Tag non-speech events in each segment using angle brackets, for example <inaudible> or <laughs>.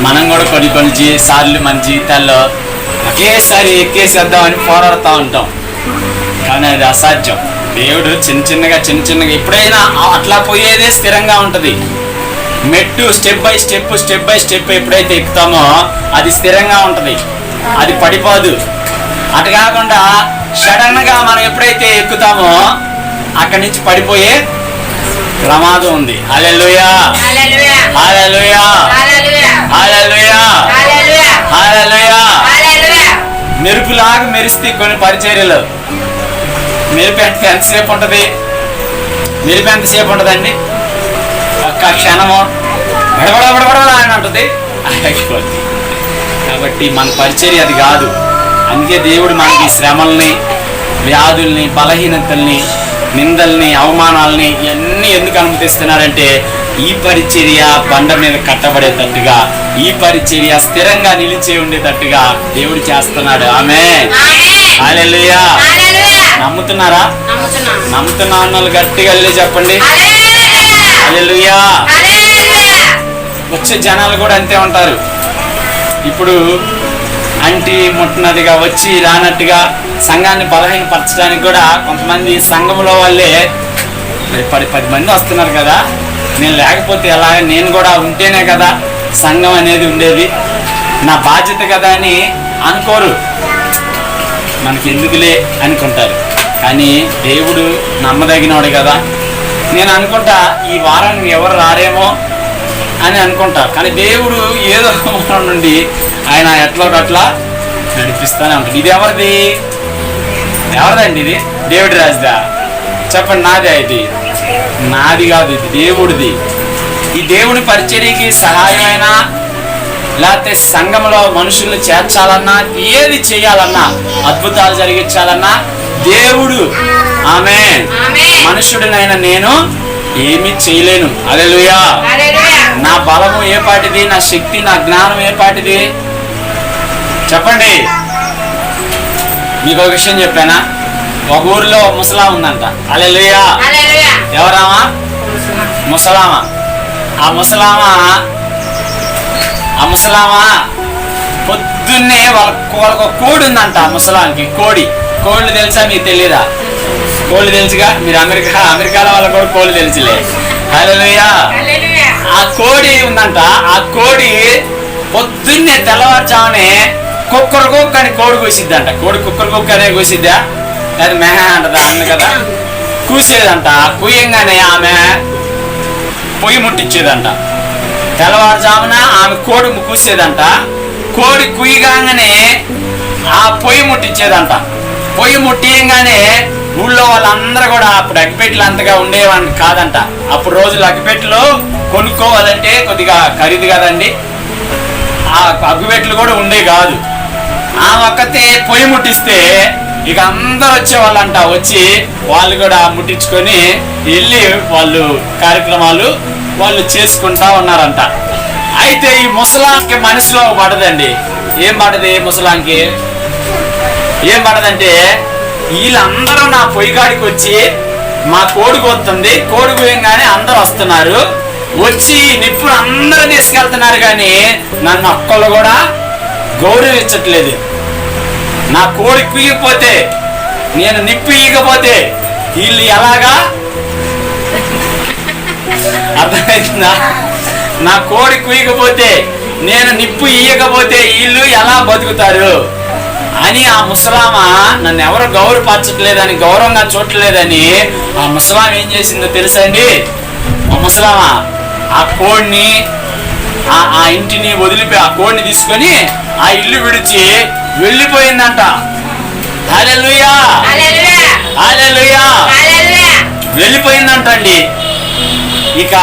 మనం కూడా కొన్ని కొన్ని జీ- సార్లు మన జీవితాల్లో ఒకేసారి ఎక్కేసేద్దామని పోరాడుతూ ఉంటాం. కానీ అది అసాధ్యం. దేవుడు చిన్న చిన్నగా చిన్న చిన్నగా ఎప్పుడైనా అట్లా పోయేదే స్థిరంగా ఉంటుంది. మెట్టు step by step step by step ఎప్పుడైతే ఎక్కుతామో అది స్థిరంగా ఉంటుంది. అది పడిపోదు. అటు కాకుండా సడన్గా మనం ఎప్పుడైతే ఎక్కుతామో అక్కడి నుంచి పడిపోయే ప్రమాదం ఉంది. హల్లెలూయా! హల్లెలూయా! మెరుపులాగా మెరిస్తే కొన్ని పరిచర్యలు. మెరుపు ఎంత ఎంతసేపు ఉంటుంది? మెరుపు ఎంతసేపు ఉంటుందండి? ఒక్క క్షణము. బడబడ బడబడ అని ఉంటుంది కాబట్టి మన పరిచర్య అది కాదు. అందుకే దేవుడు మనకి శ్రమల్ని వ్యాధుల్ని బలహీనతల్ని నిందల్ని అవమానాలని ఇవన్నీ ఎందుకు అనుమతిస్తున్నారంటే ఈ పరిచర్య బండ మీద కట్టబడేటట్టుగా ఈ పరిచర్య స్థిరంగా నిలిచి ఉండేటట్టుగా దేవుడు చేస్తున్నాడు. ఆమె నమ్ముతున్నారా? నమ్ముతున్నా. అన్న వాళ్ళు గట్టిగా వెళ్ళి చెప్పండి. వచ్చే జనాలు కూడా అంతే ఉంటారు. ఇప్పుడు అంటి ముట్టనదిగా వచ్చి రానట్టుగా సంఘాన్ని బలహీనపరచడానికి కూడా కొంతమంది సంఘంలో వాళ్ళే పది పది మంది వస్తున్నారు కదా. నేను లేకపోతే ఎలా నేను కూడా ఉంటేనే కదా సంఘం అనేది ఉండేది. నా బాధ్యత కదా అని అనుకోరు. మనకి ఎందుకులే అనుకుంటారు. కానీ దేవుడు నమ్మదగినవాడు కదా. నేను అనుకుంటా ఈ వారానికి ఎవరు రారేమో అని అనుకుంటా. కానీ దేవుడు ఏదో వారం <laughs> నుండి ఆయన ఎట్లా అట్లా నడిపిస్తానే ఉంటాడు. ఇది ఎవరిది? ఎవరిదండి ఇది? దేవుడి రాజుదా? చెప్పండి నాదే ఇది. నాది కాదు ఇది దేవుడిది. ఈ దేవుని పరిచర్యకి సహాయమైన లేకపోతే సంఘంలో మనుషుల్ని చేర్చాలన్నా ఏది చేయాలన్నా అద్భుతాలు జరిగించాలన్నా దేవుడు ఆమె మనుషుడినైనా నేను ఏమీ చేయలేను. అలెలుయా నా బలము ఏ పాటిది? నా శక్తి నా జ్ఞానం ఏ పాటిది? చెప్పండి. మీకు ఒక విషయం చెప్పానా? ఒక ఊర్లో ముసలా ఉందంట. అలెలుయా ఎవరామా? ముసలామా. ఆ ముసలామా ఆ ముసలామా పొద్దున్నే వాళ్ళ వాళ్ళకు కోడి ఉందంట ఆ ముసలాంకి కోడి. కోళ్ళు తెలుసా మీకు తెలియదా కోళ్ళు తెలుసుగా? మీరు అమెరికా అమెరికాలో వాళ్ళ కూడా కోళ్ళు తెలుసులే. హల్లెలూయా ఆ కోడి ఉందంట. ఆ కోడి పొద్దున్నే తెల్లవారుజామునే కుక్కర కుక్క అని కోడి కూసిద్దంట. కోడి కుక్కర కుక్క అనే కూసిద్దా? అది మెహ అంటదా అన్న కదా. కూసేదంట. కూయంగానే ఆమె పొయ్యి ముట్టించేదంట తెల్లవారుజామున ఆమె కోడి కూసేదంట. కోడి కుయ్యగానే ఆ పొయ్యి ముట్టించేదంట పొయ్యి ముట్టియంగానే ఊళ్ళో వాళ్ళందరూ కూడా అప్పుడు అగ్గిపెట్టెలు అంతగా ఉండేవాడిని కాదంట. అప్పుడు రోజులు అగ్గిపెట్టెలు కొనుక్కోవాలంటే కొద్దిగా ఖరీదు కదండి. ఆ అగ్గిపెట్టెలు కూడా ఉండే కాదు. ఆ ఒక్కతే పొయ్యి ముట్టిస్తే ఇక అందరు వచ్చేవాళ్ళంట వచ్చి వాళ్ళు కూడా ముట్టించుకొని వెళ్ళి వాళ్ళు కార్యక్రమాలు వాళ్ళు చేసుకుంటా ఉన్నారంట. అయితే ఈ ముసలాంకి మనసులో పడదండి ఏం పడది ముసలాంకి ఏం పడదంటే వీళ్ళందరూ నా పొయ్యికాడికి వచ్చి మా కోడి కొత్తుంది కోడి కోయంగానే అందరూ వస్తున్నారు. వచ్చి నిప్పులు అందరూ తీసుకెళ్తున్నారు కానీ నన్ను ఒక్కళ్ళు కూడా గౌరవించట్లేదు. నా కోడి కుయ్యకపోతే నేను నిప్పు ఇయ్యకపోతే వీళ్ళు ఎలాగా? అర్థమవుతుందా నా కోడి కుయ్యకపోతే నేను నిప్పు ఇయ్యకపోతే వీళ్ళు ఎలా బతుకుతారు? అని ఆ ముసలామ నన్ను ఎవరు గౌరవపరచట్లేదని గౌరవంగా చూడలేదని ఆ ముసలాం ఏం చేసిందో తెలుసా అండి? ఆ ముసలామ ఆ కోడిని ఆ ఆ ఇంటిని వదిలిపోయి ఆ కోడిని తీసుకొని ఆ ఇల్లు విడిచి వెళ్ళిపోయిందంట. హల్లెలూయా. వెళ్ళిపోయిందంటండి. ఇక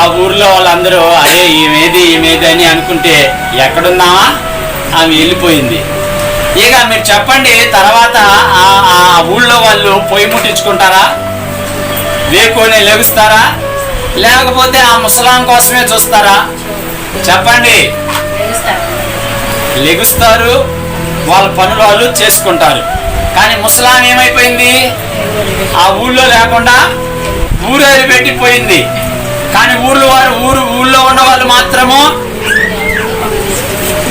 ఆ ఊర్లో వాళ్ళందరూ అరే ఈమెది ఈమెది అని అనుకుంటే ఎక్కడున్నావా? ఆమె వెళ్ళిపోయింది. ఇక మీరు చెప్పండి తర్వాత ఆ ఆ ఊళ్ళో వాళ్ళు పొయ్యి ముట్టించుకుంటారా? వేకోనే లెగుస్తారా? లేకపోతే ఆ ముసలాం కోసమే చూస్తారా? చెప్పండి. లెగుస్తారు. వాళ్ళ పనులు వాళ్ళు చేసుకుంటారు. కానీ ముసలాం ఏమైపోయింది? ఆ ఊళ్ళో లేకుండా ఊరేరు పెట్టిపోయింది. కానీ ఊర్లో వారు ఊరు ఊళ్ళో ఉన్న వాళ్ళు మాత్రము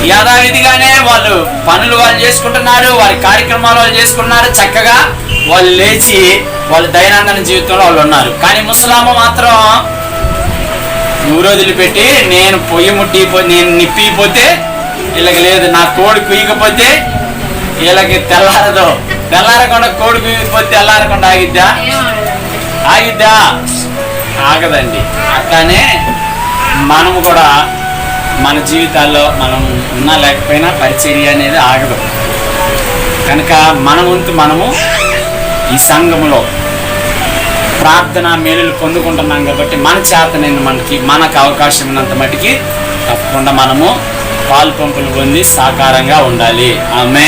యథావిధిగానే వాళ్ళు పనులు వాళ్ళు చేసుకుంటున్నారు వారి కార్యక్రమాలు వాళ్ళు చేసుకుంటున్నారు. చక్కగా వాళ్ళు లేచి వాళ్ళ దైనందిన జీవితంలో వాళ్ళు ఉన్నారు. కానీ ముసలామ మాత్రం ఊరు వదిలిపెట్టి నేను పొయ్యి ముట్టిపోయి నేను నిప్పిపోతే వీళ్ళకి లేదు. నా కోడి కుయ్యకపోతే వీళ్ళకి తెల్లారదు. తెల్లారకుండా కోడి కుయ్యకపోతే తెల్లారకుండా ఆగిద్దా? ఆగిద్దా? ఆగదండి. అట్లానే మనము కూడా మన జీవితాల్లో మనం ఉన్నా లేకపోయినా పరిచర్య అనేది ఆగదు. కనుక మన వంతు మనము ఈ సంఘములో ప్రార్థన మేలులు పొందుకుంటున్నాం కాబట్టి మన చేతనైన మనకి మనకు అవకాశం ఉన్నంత మటుకి తప్పకుండా మనము పాలు పంపులు పొంది సాకారంగా ఉండాలి. ఆమె